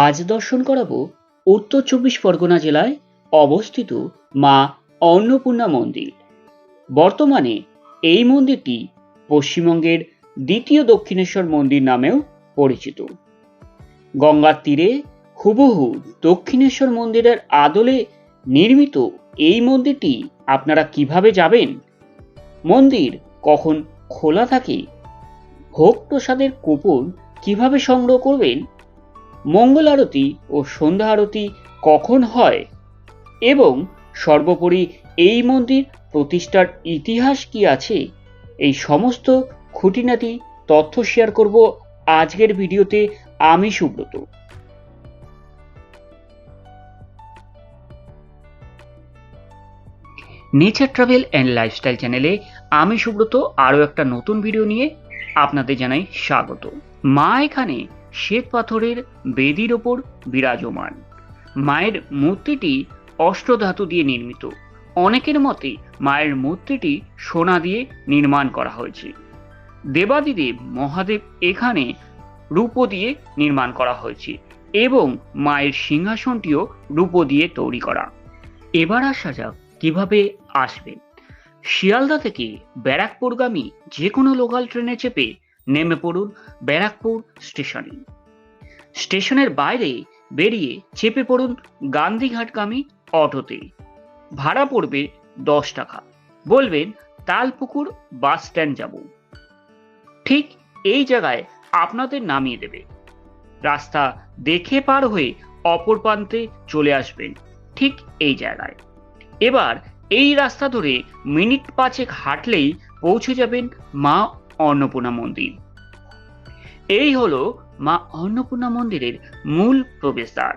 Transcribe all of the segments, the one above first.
আজ দর্শন করাবো উত্তর চব্বিশ পরগনা জেলায় অবস্থিত মা অন্নপূর্ণা মন্দির। বর্তমানে এই মন্দিরটি পশ্চিমবঙ্গের দ্বিতীয় দক্ষিণেশ্বর মন্দির নামেও পরিচিত। গঙ্গার তীরে হুবহু দক্ষিণেশ্বর মন্দিরের আদলে নির্মিত এই মন্দিরটি আপনারা কীভাবে যাবেন? মন্দির কখন খোলা থাকে? ভোগ প্রসাদের কুপন কীভাবে সংগ্রহ করবেন? মঙ্গল আরতি ও সন্ধ্যা আরতি কখন হয়? এবং সর্বোপরি এই মন্দির প্রতিষ্ঠার ইতিহাস কি আছে? এই সমস্ত খুঁটিনাটি তথ্য শেয়ার করব আজকের ভিডিওতে আমি Subrata. Nature travel and lifestyle চ্যানেলে আমি সুব্রত আরও একটা নতুন ভিডিও নিয়ে আপনাদের জানাই স্বাগত। মা এখানে শ্বেত পাথরের বেদির ওপর বিরাজমান। মায়ের মূর্তিটি অষ্টধাতু দিয়ে নির্মিত। অনেকের মতে মায়ের মূর্তিটি সোনা দিয়ে নির্মাণ করা হয়েছে। দেবাদিদেব মহাদেব এখানে রূপো দিয়ে নির্মাণ করা হয়েছে এবং মায়ের সিংহাসনটিও রূপো দিয়ে তৈরি করা। এবার আসা যাক কীভাবে আসবেন শিয়ালদা থেকে ব্যারাকপুরগামী যে কোনো লোকাল ট্রেনে চেপে নেমে পড়ুন ব্যারাকপুর স্টেশনে। স্টেশনের বাইরে বেরিয়ে চেপে পড়ুন গান্ধীঘাটগামী অটোতে। ভাড়া পড়বে দশ টাকা। বলবেন, তালপুকুর বাস স্ট্যান্ড যাব। ঠিক এই জায়গায় আপনাদের নামিয়ে দেবে। রাস্তা দেখে পার হয়ে অপর প্রান্তে চলে আসবেন ঠিক এই জায়গায়। এবার এই রাস্তা ধরে মিনিট পাঁচেক হাঁটলেই পৌঁছে যাবেন মা অন্নপূর্ণা মন্দির। এই হলো মা অন্নপূর্ণা মন্দিরের মূল প্রবেশদ্বার।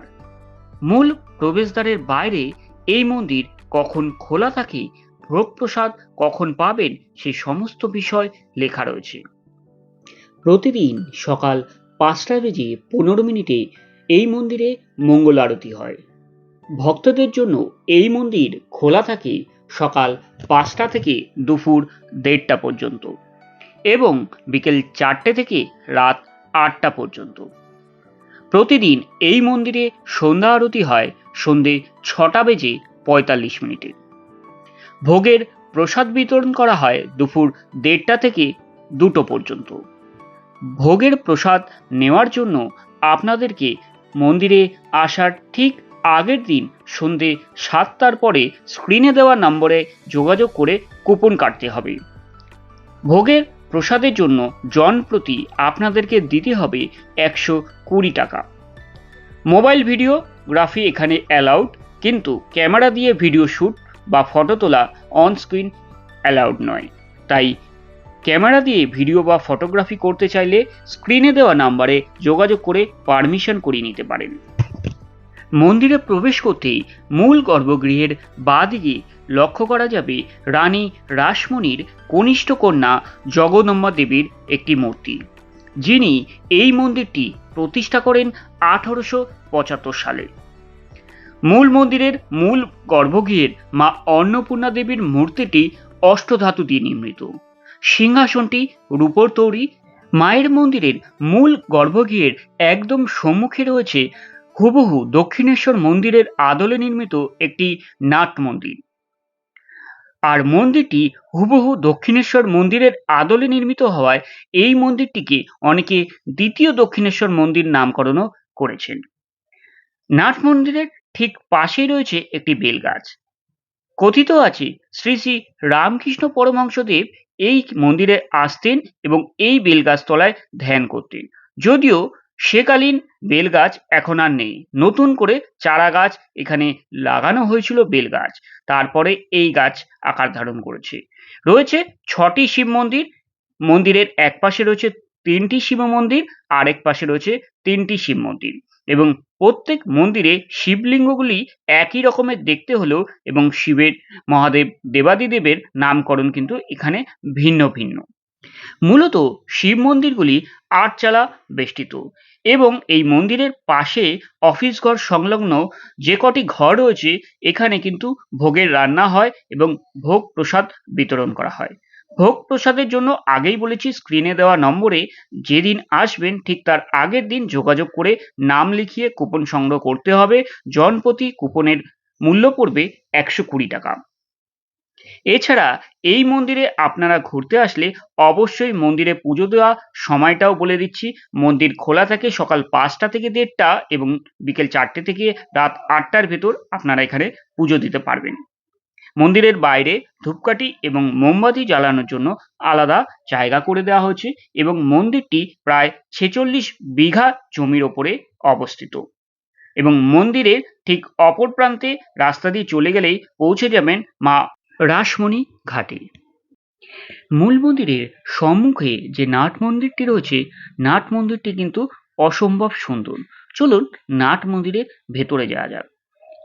মূল প্রবেশদ্বারের বাইরে এই মন্দির কখন খোলা থাকে ভোগ প্রসাদ কখন পাবেন সেই সমস্ত বিষয় লেখা রয়েছে। প্রতিদিন সকাল পাঁচটা বেজে পনেরো মিনিটে এই মন্দিরে মঙ্গল আরতি হয়। ভক্তদের জন্য এই মন্দির খোলা থাকে সকাল পাঁচটা থেকে দুপুর দেড়টা পর্যন্ত। এবং বিকেল চারটে থেকে রাত আটটা পর্যন্ত। প্রতিদিন এই মন্দিরে সন্ধ্যা আরতি হয় সন্ধে ছটা বেজে পঁয়তাল্লিশ মিনিটে। ভোগের প্রসাদ বিতরণ করা হয় দুপুর দেড়টা থেকে দুটো পর্যন্ত। ভোগের প্রসাদ নেওয়ার জন্য আপনাদেরকে মন্দিরে আসার ঠিক আগের দিন সন্ধে সাতটার পরে স্ক্রিনে দেওয়া নম্বরে যোগাযোগ করে কুপন কাটতে হবে। ভোগের প্রসাদের জন্য জন প্রতি আপনাদেরকে দিতে হবে একশো কুড়ি টাকা। মোবাইল ভিডিওগ্রাফি এখানে অ্যালাউড, কিন্তু ক্যামেরা দিয়ে ভিডিও শ্যুট বা ফটো তোলা অন স্ক্রিন অ্যালাউড নয়। তাই ক্যামেরা দিয়ে ভিডিও বা ফটোগ্রাফি করতে চাইলে স্ক্রিনে দেওয়া নাম্বারে যোগাযোগ করে পারমিশন করিয়ে নিতে পারেন। মন্দিরে প্রবেশ করতেই মূল গর্ভগৃহের বাঁদিকে লক্ষ্য করা যাবে রানী রাসমণির কনিষ্ঠ কন্যা জগদম্বা দেবীর একটি মূর্তি, যিনি এই মন্দিরটি প্রতিষ্ঠা করেন আঠারোশো পঁচাত্তর সালে। মূল মন্দিরের মূল গর্ভগৃহের মা অন্নপূর্ণা দেবীর মূর্তিটি অষ্টধাতু দিয়ে নির্মিত। সিংহাসনটি রূপর তৈরি। মায়ের মন্দিরের মূল গর্ভগৃহের একদম সম্মুখে রয়েছে হুবহু দক্ষিণেশ্বর মন্দিরের আদলে নির্মিত একটি নাট মন্দির। আর মন্দিরটি হুবহু দক্ষিণেশ্বর মন্দিরের আদলে নির্মিত হওয়ায় এই মন্দিরটিকে অনেকে দ্বিতীয় দক্ষিণেশ্বর মন্দির নামকরণও করেছেন। নাট মন্দিরের ঠিক পাশেই রয়েছে একটি বেলগাছ। কথিত আছে শ্রী শ্রী রামকৃষ্ণ পরমহংসদেব এই মন্দিরে আসতেন এবং এই বেলগাছ তলায় ধ্যান করতেন। যদিও সেকালীন বেলগাছ এখন আর নেই। নতুন করে চারা গাছ এখানে লাগানো হয়েছিল বেলগাছ। তারপরে এই গাছ আকার ধারণ করেছে। রয়েছে ছটি শিব মন্দির। মন্দিরের এক পাশে রয়েছে তিনটি শিব মন্দির, আরেক পাশে রয়েছে তিনটি শিব মন্দির। এবং প্রত্যেক মন্দিরে শিবলিঙ্গগুলি একই রকমের দেখতে হলেও এবং শিবের মহাদেব দেবাদিদেবের নামকরণ কিন্তু এখানে ভিন্ন ভিন্ন। মূলত শিব মন্দিরগুলি আটচালা বেষ্টিত এবং এই মন্দিরের পাশে অফিস ঘর সংলগ্ন যে কটি ঘর রয়েছে, এখানে কিন্তু ভোগের রান্না হয় এবং ভোগ প্রসাদ বিতরণ করা হয়। ভোগ প্রসাদের জন্য আগেই বলেছি স্ক্রিনে দেওয়া নম্বরে যেদিন আসবেন, ঠিক তার আগের দিন যোগাযোগ করে নাম লিখিয়ে কুপন সংগ্রহ করতে হবে। জনপ্রতি কুপনের মূল্য পড়বে একশো কুড়ি টাকা। এছাড়া এই মন্দিরে আপনারা ঘুরতে আসলে অবশ্যই মন্দিরে পুজো দেওয়া সময়টাও বলে দিচ্ছি। মন্দির খোলা থাকে সকাল পাঁচটা থেকে দেড়টা এবং বিকেল চারটে থেকে রাত আটটার ভেতর আপনারা এখানে পুজো দিতে পারবেন। মন্দিরের বাইরে ধূপকাঠি এবং মোমবাতি জ্বালানোর জন্য আলাদা জায়গা করে দেওয়া হয়েছে এবং মন্দিরটি প্রায় ছেচল্লিশ বিঘা জমির ওপরে অবস্থিত। এবং মন্দিরের ঠিক অপর প্রান্তে রাস্তা দিয়ে চলে গেলেই পৌঁছে যাবেন মা রাসমণি ঘাটে। মূল মন্দিরের সম্মুখে যে নাট মন্দিরটি রয়েছে, নাট মন্দিরটি কিন্তু অসম্ভব সুন্দর। চলুন নাট মন্দিরের ভেতরে যাওয়া যাক।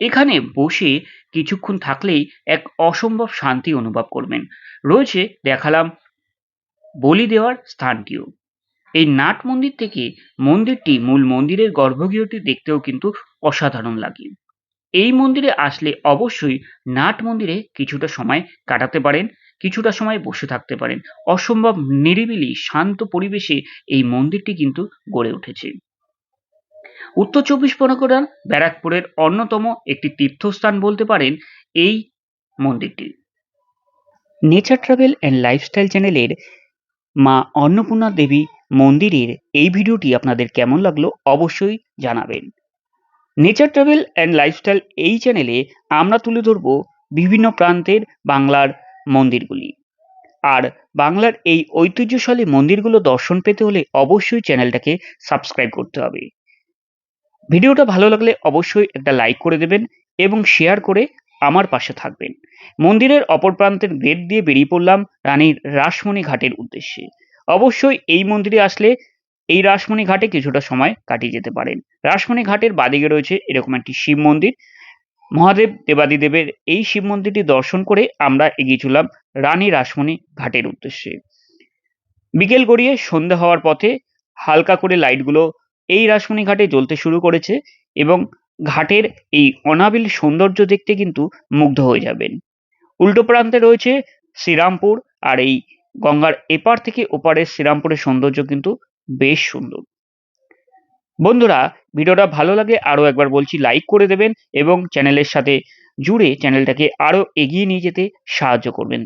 এখানে বসে কিছুক্ষণ থাকলেই এক অসম্ভব শান্তি অনুভব করবেন। রয়েছে দেখালাম বলি দেওয়ার স্থানটিও। এই নাট মন্দির থেকে মন্দিরটি মূল মন্দিরের গর্ভগৃহটি দেখতেও কিন্তু অসাধারণ লাগে। এই মন্দিরে আসলে অবশ্যই নাট মন্দিরে কিছুটা সময় কাটাতে পারেন, কিছুটা সময় বসে থাকতে পারেন। অসম্ভব নিরিবিলি, শান্ত পরিবেশে এই মন্দিরটি কিন্তু গড়ে উঠেছে। উত্তর চব্বিশ পরগনার ব্যারাকপুরের অন্যতম একটি তীর্থস্থান বলতে পারেন এই মন্দিরটি। নেচার ট্রাভেল অ্যান্ড লাইফস্টাইল চ্যানেলের মা অন্নপূর্ণা দেবী মন্দিরের এই ভিডিওটি আপনাদের কেমন লাগল অবশ্যই জানাবেন। নেচার ট্রাভেল অ্যান্ড লাইফস্টাইল এই চ্যানেলে আমরা তুলে ধরব বিভিন্ন প্রান্তের বাংলার মন্দিরগুলি। আর বাংলার এই ঐতিহ্যশালী মন্দিরগুলো দর্শন পেতে হলে অবশ্যই চ্যানেলটাকে সাবস্ক্রাইব করতে হবে। ভিডিওটা ভালো লাগলে অবশ্যই একটা লাইক করে দেবেন এবং শেয়ার করে আমার পাশে থাকবেন। মন্দিরের অপর প্রান্তের গেট দিয়ে বেরিয়ে পড়লাম রানীর রাসমণি ঘাটের উদ্দেশ্যে। অবশ্যই এই মন্দিরে আসলে এই রাসমণি ঘাটে কিছুটা সময় কাটিয়ে যেতে পারেন। রাসমণি ঘাটের বাদিকে রয়েছে এরকম একটি শিব মন্দির। মহাদেব দেবাদিদেবের এই শিব মন্দিরটি দর্শন করে আমরা এগিয়ে চললাম রানী রাসমণি ঘাটের উদ্দেশ্যে। বিকেল গড়িয়ে সন্ধ্যা হওয়ার পথে হালকা করে লাইটগুলো এই রাসমণি ঘাটে জ্বলতে শুরু করেছে এবং ঘাটের এই অনাবিল সৌন্দর্য দেখতে কিন্তু মুগ্ধ হয়ে যাবেন। উল্টো প্রান্তে রয়েছে শ্রীরামপুর আর এই গঙ্গার এপার থেকে ওপারের শ্রীরামপুরের সৌন্দর্য কিন্তু বেশ সুন্দর। বন্ধুরা, ভিডিওটা ভালো লাগে আরও একবার বলছি লাইক করে দেবেন এবং চ্যানেলের সাথে জুড়ে চ্যানেলটাকে আরও এগিয়ে নিয়ে যেতে সাহায্য করবেন।